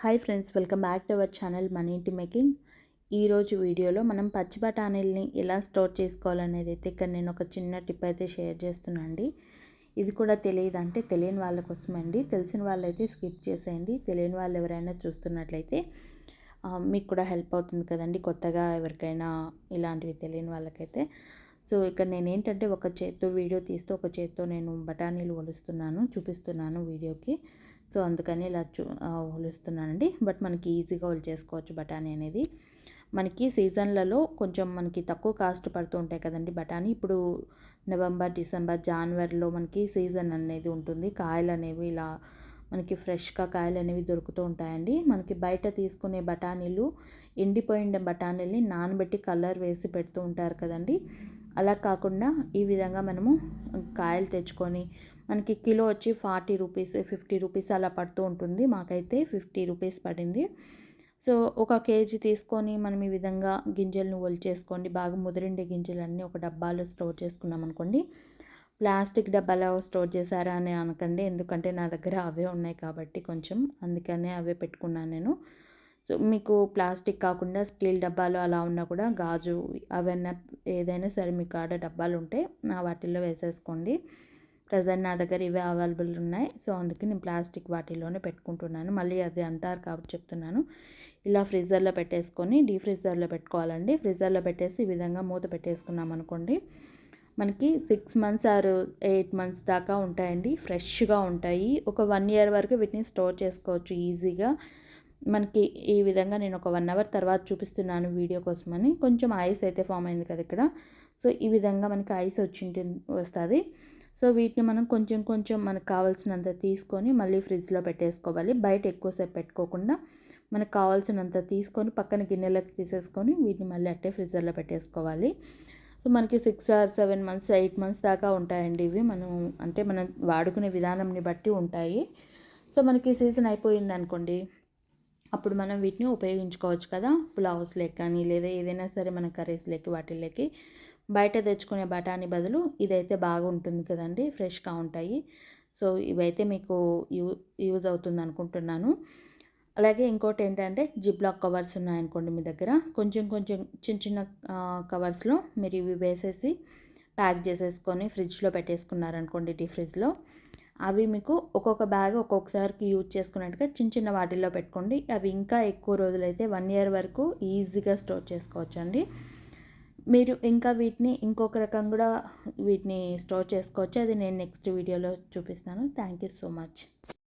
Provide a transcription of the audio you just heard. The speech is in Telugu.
Hi friends welcome back to our channel Mani ఇంటి మేకింగ్. ఈరోజు వీడియోలో మనం పచ్చి బఠానీల్ని ఎలా స్టోర్ చేసుకోవాలనేది అయితే ఇక్కడ నేను ఒక చిన్న టిప్ అయితే షేర్ చేస్తున్నాను అండి. ఇది కూడా తెలియదు అంటే తెలియని వాళ్ళ కోసం అండి తెలిసిన వాళ్ళైతే స్కిప్ చేసేయండి. తెలియని వాళ్ళు ఎవరైనా చూస్తున్నట్లయితే మీకు కూడా హెల్ప్ అవుతుంది కదండి. కొత్తగా ఎవరికైనా ఇలాంటివి తెలియని వాళ్ళకైతే. సో ఇక్కడ నేను ఏంటంటే ఒక చేత్తో వీడియో తీస్తూ ఒక చేత్తో నేను బఠానీలు ఒలుస్తున్నాను చూపిస్తున్నాను వీడియోకి. సో అందుకని ఇలా చూ ఒలుస్తున్నానండి. బట్ మనకి ఈజీగా చేసుకోవచ్చు బఠానీ అనేది. మనకి సీజన్లలో కొంచెం మనకి తక్కువ కాస్ట్ పడుతూ ఉంటాయి కదండి బఠానీ. ఇప్పుడు నవంబర్ డిసెంబర్ జనవరిలో మనకి సీజన్ అనేది ఉంటుంది. కాయలు అనేవి ఇలా మనకి ఫ్రెష్గా కాయలు అనేవి దొరుకుతూ ఉంటాయండి. మనకి బయట తీసుకునే బఠానీలు ఎండిపోయిన బఠానీల్ని నానబెట్టి కలర్ వేసి పెడుతూ ఉంటారు కదండి. అలా కాకుండా ఈ విధంగా మనము కాయలు తెచ్చుకొని మనకి కిలో వచ్చి ఫార్టీ రూపీస్ ఫిఫ్టీ రూపీస్ అలా పడుతూ ఉంటుంది. మాకైతే ఫిఫ్టీ రూపీస్ పడింది. సో ఒక కేజీ తీసుకొని మనం ఈ విధంగా గింజలను ఒలిచేసుకోండి బాగా ముదిరిండే గింజలన్నీ ఒక డబ్బాలో స్టోర్ చేసుకున్నాం అనుకోండి. ప్లాస్టిక్ డబ్బాలో స్టోర్ చేశారా అని అనకండి. ఎందుకంటే నా దగ్గర అవే ఉన్నాయి కాబట్టి కొంచెం అందుకనే అవే పెట్టుకున్నాను నేను. సో మీకు ప్లాస్టిక్ కాకుండా స్టీల్ డబ్బాలు అలా ఉన్నా కూడా గాజు అవన్నీ ఏదైనా సరే మీకు ఆడ డబ్బాలు ఉంటే నా వాటిల్లో వేసేసుకోండి. ప్రజెంట్ నా దగ్గర ఇవే అవైలబుల్ ఉన్నాయి. సో అందుకే నేను ప్లాస్టిక్ వాటిల్లోనే పెట్టుకుంటున్నాను. మళ్ళీ అది అంటారు కాబట్టి చెప్తున్నాను. ఇలా ఫ్రిజర్లో పెట్టేసుకొని డీ ఫ్రీజర్లో పెట్టుకోవాలండి. ఫ్రిజర్లో పెట్టేసి ఈ విధంగా మూత పెట్టేసుకున్నాం అనుకోండి మనకి six months or eight months దాకా ఉంటాయండి. ఫ్రెష్గా ఉంటాయి. ఒక వన్ ఇయర్ వరకు వీటిని స్టోర్ చేసుకోవచ్చు ఈజీగా. మనకి ఈ విధంగా నేను ఒక వన్ అవర్ తర్వాత చూపిస్తున్నాను వీడియో కోసమని. కొంచెం ఐస్ అయితే ఫామ్ అయింది కదా ఇక్కడ. సో ఈ విధంగా మనకి ఐస్ వచ్చింటి వస్తుంది. సో వీటిని మనం కొంచెం కొంచెం మనకు కావాల్సినంత తీసుకొని మళ్ళీ ఫ్రిడ్జ్లో పెట్టేసుకోవాలి. బయట ఎక్కువసేపు పెట్టుకోకుండా మనకు కావాల్సినంత తీసుకొని పక్కన గిన్నెలకు తీసేసుకొని వీటిని మళ్ళీ అట్టే ఫ్రిడ్జర్లో పెట్టేసుకోవాలి. సో మనకి six or seven months eight months దాకా ఉంటాయండి ఇవి. మనం అంటే మనం వాడుకునే విధానంని బట్టి ఉంటాయి. సో మనకి సీజన్ అయిపోయింది అనుకోండి అప్పుడు మనం వీటిని ఉపయోగించుకోవచ్చు కదా. పులావ్స్లోకి కానీ లేదా ఏదైనా సరే మన కర్రీస్లోకి వాటిల్లోకి బయట తెచ్చుకునే బఠానీ బదులు ఇదైతే బాగుంటుంది కదండి. ఫ్రెష్గా ఉంటాయి. సో ఇవైతే మీకు యూ యూజ్ అవుతుంది అనుకుంటున్నాను. అలాగే ఇంకోటి ఏంటంటే జిప్లాక్ కవర్స్ ఉన్నాయనుకోండి మీ దగ్గర. కొంచెం కొంచెం చిన్న చిన్న కవర్స్లో మీరు ఇవి వేసేసి ప్యాక్ చేసేసుకొని ఫ్రిడ్జ్లో పెట్టేసుకున్నారనుకోండి డీ ఫ్రిడ్జ్లో. అవి మీకు ఒక్కొక్క బ్యాగ్ ఒక్కొక్కసారికి యూజ్ చేసుకున్నట్టుగా చిన్న చిన్న వాటిల్లో పెట్టుకోండి. అవి ఇంకా ఎక్కువ రోజులైతే వన్ ఇయర్ వరకు ఈజీగా స్టోర్ చేసుకోవచ్చండి. మీరు ఇంకా వీటిని ఇంకొక రకం కూడా వీటిని స్టోర్ చేసుకోవచ్చు. అది నేను నెక్స్ట్ వీడియోలో చూపిస్తాను. Thank you so much.